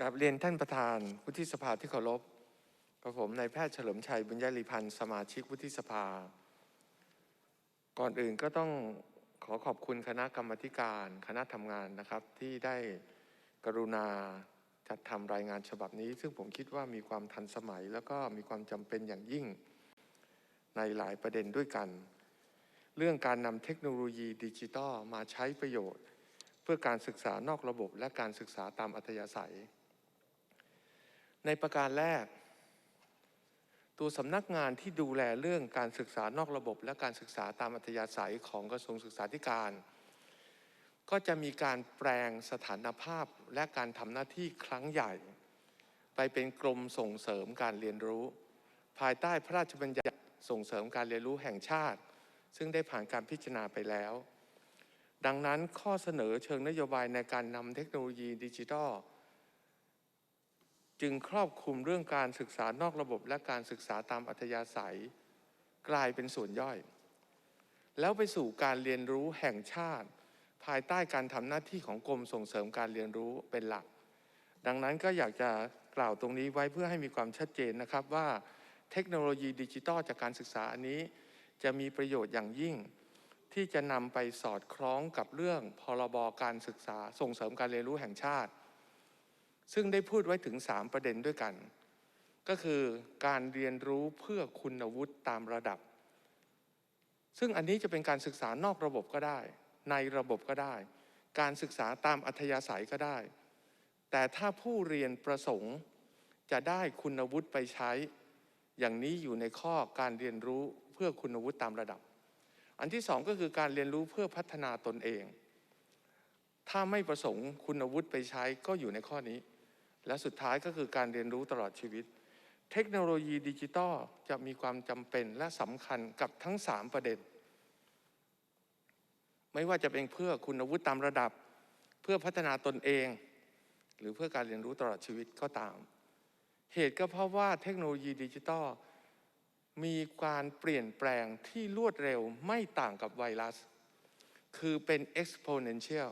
กราบเรียนท่านประธานวุฒิสภาที่เคารพกับผมนายแพทย์เฉลิมชัยบุญยรีพันธ์สมาชิกวุฒิสภา ก่อนอื่นก็ต้องขอขอบคุณคณะกรรมการคณะทำงานนะครับ ที่ได้กรุณาจัดทำรายงานฉบับนี้ ซึ่งผมคิดว่ามีความทันสมัย แล้วก็มีความจำเป็นอย่างยิ่งในหลายประเด็นด้วยกัน เรื่องการนำเทคโนโลยีดิจิทัลมาใช้ประโยชน์ เพื่อการศึกษานอกระบบและการศึกษาตามอัธยาศัย ในประการแรก ตัวสำนักงานที่ดูแลเรื่องการศึกษานอกระบบ และการศึกษาตามอัธยาศัยของกระทรวงศึกษาธิการ ก็จะมีการแปลงสถานภาพและการทำหน้าที่ครั้งใหญ่ ไปเป็นกรมส่งเสริมการเรียนรู้ ภายใต้พระราชบัญญัติส่งเสริมการเรียนรู้แห่งชาติ ซึ่งได้ผ่านการพิจารณาไปแล้ว ดังนั้นข้อเสนอเชิงนโยบายในการนำเทคโนโลยีดิจิทัล จึงครอบคลุมเรื่องการศึกษานอกระบบและการศึกษาตามอัธยาศัย กลายเป็นส่วนย่อย แล้วไปสู่การเรียนรู้แห่งชาติ ภายใต้การทำหน้าที่ของกรมส่งเสริมการเรียนรู้เป็นหลัก ดังนั้นก็อยากจะกล่าวตรงนี้ไว้เพื่อให้มีความชัดเจนนะครับว่าเทคโนโลยีดิจิทัลจากการศึกษาอันนี้ จะมีประโยชน์อย่างยิ่ง ที่จะนำไปสอดคล้องกับเรื่องพรบการศึกษาส่งเสริมการเรียนรู้แห่งชาติ ซึ่งได้พูดไว้ถึง 3 ประเด็นด้วยกัน ก็คือการเรียนรู้เพื่อคุณวุฒิตามระดับ ซึ่งอันนี้จะเป็นการศึกษานอกระบบก็ได้ ในระบบก็ได้ การศึกษาตามอัธยาศัยก็ได้ แต่ถ้าผู้เรียนประสงค์จะได้คุณวุฒิไปใช้ อย่างนี้อยู่ในข้อการเรียนรู้เพื่อคุณวุฒิตามระดับ อันที่สองก็คือการเรียนรู้เพื่อพัฒนาตนเอง ถ้าไม่ประสงค์คุณวุฒิไปใช้ก็อยู่ในข้อนี้ และสุดท้ายก็คือการเรียนรู้ตลอดชีวิต เทคโนโลยีดิจิทัลจะมีความจำเป็นและสำคัญกับทั้ง 3 ประเด็น ไม่ว่าจะเป็นเพื่อคุณวุฒิตามระดับ เพื่อพัฒนาตนเอง หรือเพื่อการเรียนรู้ตลอดชีวิตก็ตาม เหตุก็เพราะว่าเทคโนโลยีดิจิทัลมีการเปลี่ยนแปลงที่รวดเร็วไม่ต่างกับไวรัส คือเป็น exponential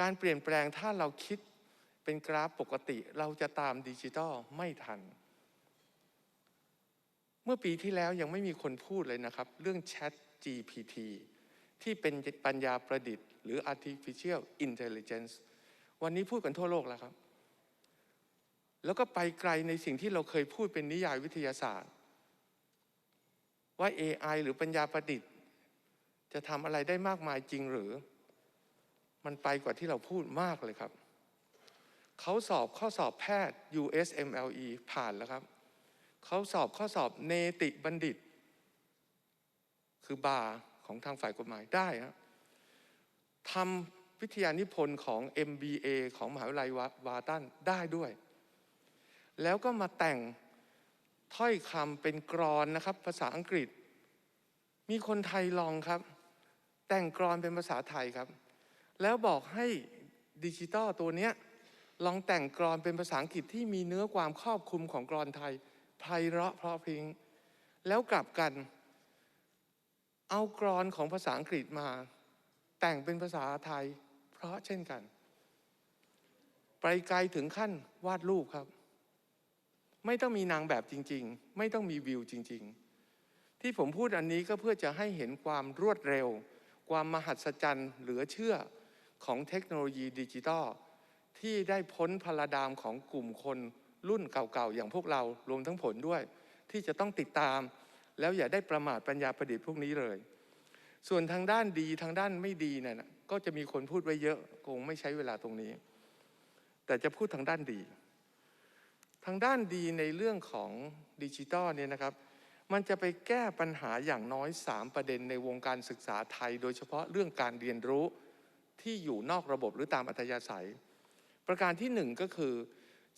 การเปลี่ยนแปลงถ้าเราคิด เป็นกราฟปกติเราจะตามดิจิทัลไม่ทัน เมื่อปีที่แล้วยังไม่มีคนพูดเลยนะครับ เรื่อง Chat GPT ที่เป็นปัญญาประดิษฐ์ หรือ artificial intelligence วันนี้พูดกันทั่วโลกแล้วครับ แล้วก็ไปไกลในสิ่งที่เราเคยพูดเป็นนิยายวิทยาศาสตร์ ว่า AI หรือปัญญาประดิษฐ์ จะทำอะไรได้มากมายจริงหรือ มันไปกว่าที่เราพูดมากเลยครับ เขาสอบข้อสอบแพทย์ USMLE ผ่านแล้วครับ เขาสอบข้อสอบเนติบัณฑิต คือบาของทางฝ่ายกฎหมายได้ครับทำวิทยานิพนธ์ของ MBA ของมหาวิทยาลัยวาตันได้ด้วย แล้วก็มาแต่งถ้อยคำเป็นกรอนนะครับ ภาษาอังกฤษ มีคนไทยลองครับ แต่งกรอนเป็นภาษาไทยครับ แล้วบอกให้ดิจิตอลตัวเนี้ย ลองแต่งกรอนเป็นภาษาอังกฤษที่มีเนื้อความครอบคลุมของกรอนไทยไพเราะเพราะพริง้งแล้วกลับกัน เอากรอนของภาษาอังกฤษมา แต่งเป็นภาษาไทย เพราะเช่นกัน ไปไกลถึงขั้นวาดรูปครับ ไม่ต้องมีนางแบบจริง ๆ ไม่ต้องมีวิวจริง ๆ ที่ผมพูดอันนี้ก็เพื่อจะให้เห็นความรวดเร็ว ความมหัศจรรย์เหลือเชื่อของเทคโนโลยีดิจิทัล ที่ได้พ้นพลาดามของกลุ่มคนรุ่นเก่าๆ อย่างพวกเรารวมทั้งผลด้วย ที่จะต้องติดตาม แล้วอย่าได้ประมาทปัญญาประดิษฐ์พวกนี้เลย ส่วนทางด้านดีทางด้านไม่ดีเนี่ยนะก็จะมีคนพูดไว้เยอะคงไม่ใช้เวลาตรงนี้ แต่จะพูดทางด้านดี ทางด้านดีในเรื่องของดิจิตอลเนี่ยนะครับ มันจะไปแก้ปัญหาอย่างน้อย 3 ประเด็นในวงการศึกษาไทย โดยเฉพาะเรื่องการเรียนรู้ที่อยู่นอกระบบหรือตามอัธยาศัย ประการที่หนึ่งก็คือ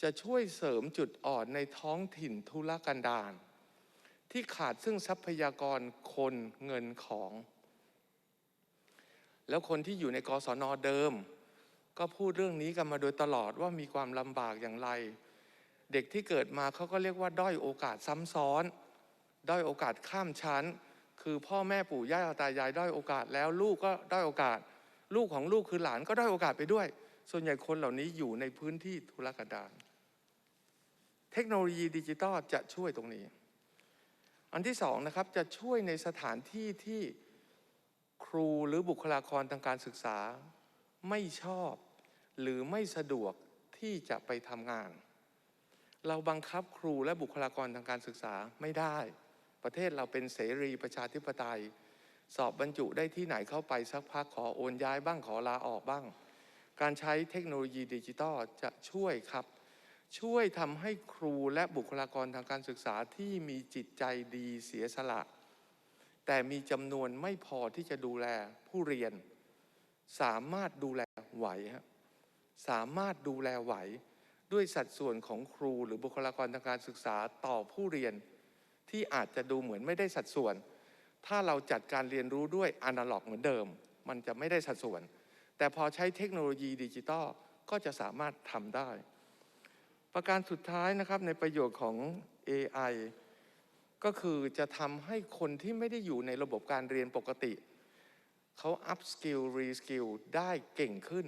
จะช่วยเสริมจุดอ่อนในท้องถิ่นทุรกันดารที่ขาดซึ่งทรัพยากรคนเงินของ แล้วคนที่อยู่ในกศนเดิม ก็พูดเรื่องนี้กันมาโดยตลอดว่ามีความลำบากอย่างไร เด็กที่เกิดมาเขาก็เรียกว่า ด้อยโอกาสซ้ำซ้อน ด้อยโอกาสข้ามชั้น คือพ่อแม่ปู่ย่าตายายด้อยโอกาสแล้วลูกก็ด้อยโอกาส ลูกของลูกคือหลานก็ด้อยโอกาสไปด้วย ส่วนใหญ่คนเหล่านี้อยู่ในพื้นที่ธุรกันดารเทคโนโลยีดิจิตอลจะช่วยตรงนี้ อันที่สองนะครับจะช่วยในสถานที่ที่ครูหรือบุคลากรทางการศึกษาไม่ชอบ หรือไม่สะดวกที่จะไปทำงาน เราบังคับครูและบุคลากรทางการศึกษาไม่ได้ ประเทศเราเป็นเสรีประชาธิปไตย สอบบรรจุได้ที่ไหนเข้าไปสักพักขอโอนย้ายบ้างขอลาออกบ้าง การใช้เทคโนโลยีดิจิตอลจะช่วยครับ ช่วยทำให้ครูและบุคลากรทางการศึกษาที่มีจิตใจดีเสียสละ แต่มีจำนวนไม่พอที่จะดูแลผู้เรียน สามารถดูแลไหวฮะสามารถดูแลไหวด้วยสัดส่วนของครูหรือบุคลากรทางการศึกษาต่อผู้เรียน ที่อาจจะดูเหมือนไม่ได้สัดส่วน ถ้าเราจัดการเรียนรู้ด้วยอนาล็อกเหมือนเดิม มันจะไม่ได้สัดส่วน แต่พอใช้เทคโนโลยีดิจิตอลก็จะสามารถทำได้ ประการสุดท้ายนะครับในประโยชน์ของ AI ก็คือจะทำให้คนที่ไม่ได้อยู่ในระบบการเรียนปกติ เขา up skill re skill ได้เก่งขึ้น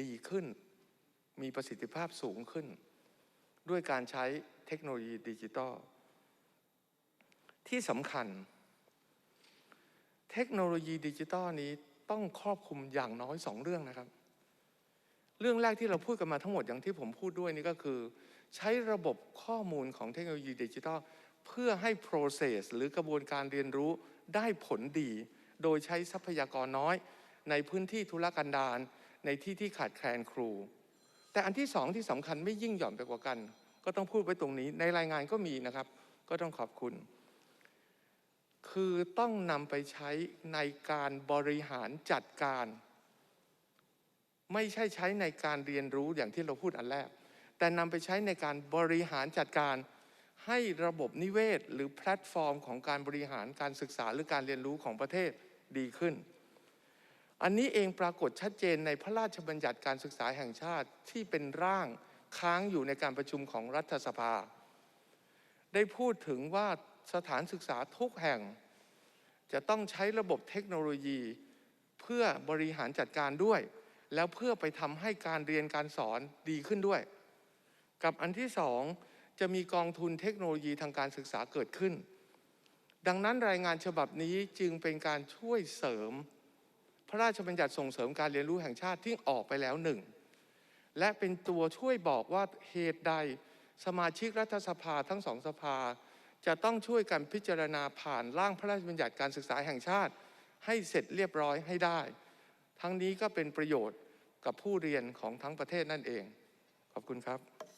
ดีขึ้น มีประสิทธิภาพสูงขึ้น ด้วยการใช้เทคโนโลยีดิจิตอลที่สำคัญ เทคโนโลยีดิจิตอลนี้ ต้องครอบคลุมอย่างน้อยสองเรื่องนะครับ เรื่องแรกที่เราพูดกันมาทั้งหมดอย่างที่ผมพูดด้วยนี่ก็คือ ใช้ระบบข้อมูลของเทคโนโลยีดิจิทัลเพื่อให้ process หรือกระบวนการเรียนรู้ได้ผลดี โดยใช้ทรัพยากรน้อย ในพื้นที่ธุรกันดารในที่ที่ขาดแคลนครู แต่อันที่สองที่สำคัญไม่ยิ่งหย่อนไปกว่ากัน ก็ต้องพูดไว้ตรงนี้ในรายงานก็มีนะครับ ก็ต้องขอบคุณ คือต้องนำไปใช้ในการบริหารจัดการ ไม่ใช่ใช้ในการเรียนรู้อย่างที่เราพูดอันแรก แต่นำไปใช้ในการบริหารจัดการ ให้ระบบนิเวศ หรือแพลตฟอร์มของการบริหารการศึกษาหรือการเรียนรู้ของประเทศดีขึ้น อันนี้เองปรากฏชัดเจนในพระราชบัญญัติการศึกษาแห่งชาติที่เป็นร่างค้างอยู่ในการประชุมของรัฐสภา ได้พูดถึงว่า สถานศึกษาทุกแห่ง จะต้องใช้ระบบเทคโนโลยี เพื่อบริหารจัดการด้วย แล้วเพื่อไปทำให้การเรียนการสอนดีขึ้นด้วย กับอันที่สองจะมีกองทุนเทคโนโลยีทางการศึกษาเกิดขึ้น ดังนั้นรายงานฉบับนี้จึงเป็นการช่วยเสริม พระราชบัญญัติส่งเสริมการเรียนรู้แห่งชาติที่ออกไปแล้วหนึ่งและเป็นตัวช่วยบอกว่าเหตุใดสมาชิกรัฐสภาทั้งสองสภา จะต้องช่วยกันพิจารณาผ่านร่างพระราชบัญญัติการศึกษาแห่งชาติ ให้เสร็จเรียบร้อยให้ได้ ทั้งนี้ก็เป็นประโยชน์กับผู้เรียนของทั้งประเทศนั่นเอง ขอบคุณครับ